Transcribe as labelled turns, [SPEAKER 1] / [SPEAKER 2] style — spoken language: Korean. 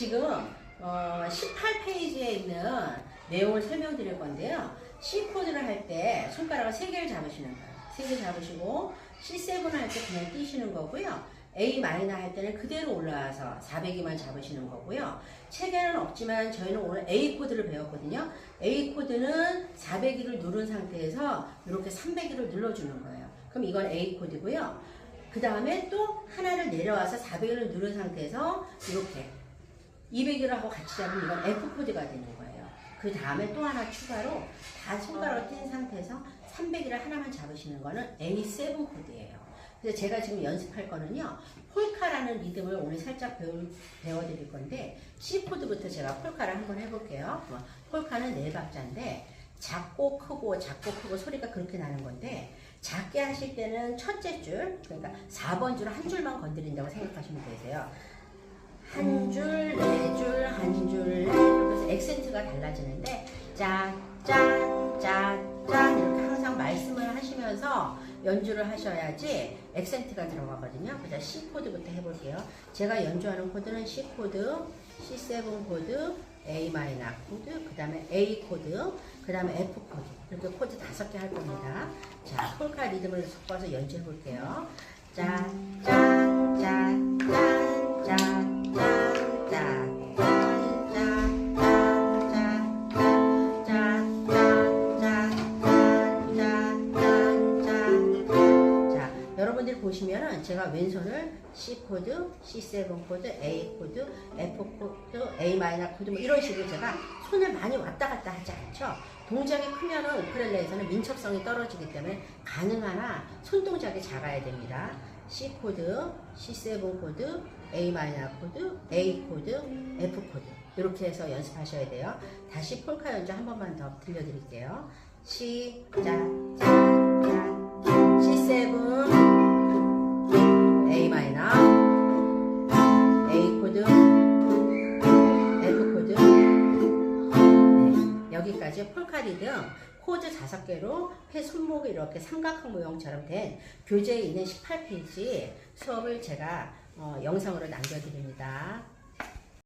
[SPEAKER 1] 지금 어, 18페이지에 있는 내용을 설명드릴 건데요. C 코드를 할 때 손가락을 3개를 잡으시는 거예요. 3개 잡으시고 C7을 할때 그냥 띄시는 거고요. A 할 때는 그대로 올라와서 400이만 잡으시는 거고요. 체계는 없지만 저희는 오늘 A 코드를 배웠거든요. A 코드는 400일을 누른 상태에서 이렇게 300일을 눌러주는 거예요. 그럼 이건 A 코드고요. 그 다음에 또 하나를 내려와서 400일을 누른 상태에서 이렇게 200일을 하고 같이 잡으면 이건 F 코드가 되는 거예요. 그 다음에 또 하나 추가로 다 손가락을 뗀 상태에서 300일을 하나만 잡으시는 거는 A7 코드예요. 그래서 제가 지금 연습할 거는요, 폴카라는 리듬을 오늘 살짝 배울, 배워드릴 건데, C 코드부터 제가 폴카를 한번 해볼게요. 뭐, 폴카는 네 박자인데, 작고 크고 작고 크고 소리가 그렇게 나는 건데, 작게 하실 때는 첫째 줄, 그러니까 4번 줄 한 줄만 건드린다고 생각하시면 되세요. 한 줄, 네 줄, 한 줄, 그래서 액센트가 달라지는데, 짜, 짠, 짜, 짠, 이렇게 항상 말씀을 하시면서 연주를 하셔야지 액센트가 들어가거든요. 그래서 C 코드부터 해볼게요. 제가 연주하는 코드는 C 코드, C7 코드, A 마이너 코드, 그 다음에 A 코드, 그 다음에 F 코드. 이렇게 코드 다섯 개 할 겁니다. 자, 폴카 리듬을 섞어서 연주해 볼게요. 짜, 짠, 여러분들이 보시면은 제가 왼손을 C 코드, C7 코드, A 코드, F 코드, A 마이너 코드 뭐 이런 식으로 제가 손을 많이 왔다 갔다 하지 않죠. 동작이 크면은 우크렐레에서는 민첩성이 떨어지기 때문에 가능하나 손 동작이 작아야 됩니다. C 코드, C7 코드, A 마이너 코드, A 코드, F 코드 이렇게 해서 연습하셔야 돼요. 다시 폴카 연주 한 번만 더 들려드릴게요. 시작, 여기까지 폴카 리듬 코드 다섯 개로 폐 손목이 이렇게 삼각형 모형처럼 된 교재에 있는 18페이지 수업을 제가 어, 영상으로 남겨드립니다.